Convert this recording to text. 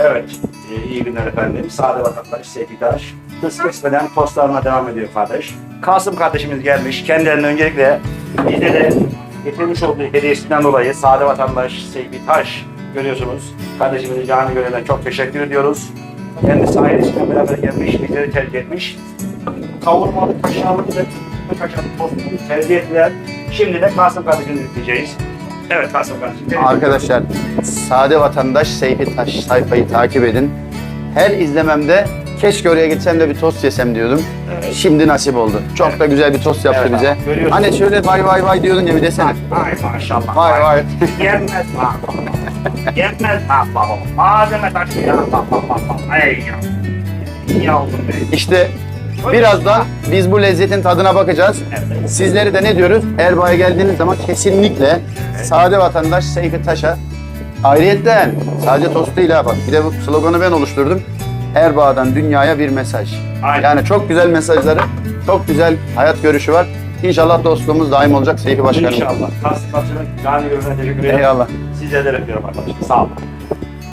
Evet, e, iyi günler efendim. Sade vatandaş Seyfi Taş. Kız kesmeden postlarına devam ediyor kardeş. Kasım kardeşimiz gelmiş. Kendilerine öncelikle bize de getirmiş olduğu hediyesinden dolayı Sade vatandaş Seyfi Taş görüyorsunuz. Kardeşimizi canı gönülden çok teşekkür ediyoruz. Kendisi ailesiyle beraber gelmiş, bizleri tercih etmiş. Kavurmalı, kaşarlı ve kaşarlı postumuzu tercih ettiler. Şimdi de Kasım kardeşimizi izleyeceğiz. Evet Kasım kardeşim. Arkadaşlar Sade Vatandaş Seyfi Taş sayfayı takip edin. Her izlememde keşke oraya gitsem de bir tost yesem diyordum. Evet. Şimdi nasip oldu. Çok da güzel bir tost yaptı Evet bize. görüyorsun. Hani şöyle vay vay vay diyordun ya bir desene. Ay maşallah. Vay vay. Yenmez bak. Yenmez bak. Malzeme taşı ya. Bak bak bak bak. Ey ya. Yavrum benim. İşte birazdan biz bu lezzetin tadına bakacağız. Sizleri de ne diyoruz? Erbaa'ya geldiğiniz zaman kesinlikle Sade Vatandaş Seyfi Taş'a ayrıyetten sadece tostuyla bak bir de bu sloganı ben oluşturdum. Erbaa'dan dünyaya bir mesaj. Aynen. Yani çok güzel mesajları, çok güzel hayat görüşü var. İnşallah dostluğumuz daim olacak Seyfi Başkanım. İnşallah. Kasım Kasım'ın canı gönülden teşekkür ederim. Eyvallah. Sizlere de öpüyorum arkadaşlar. Sağ olun.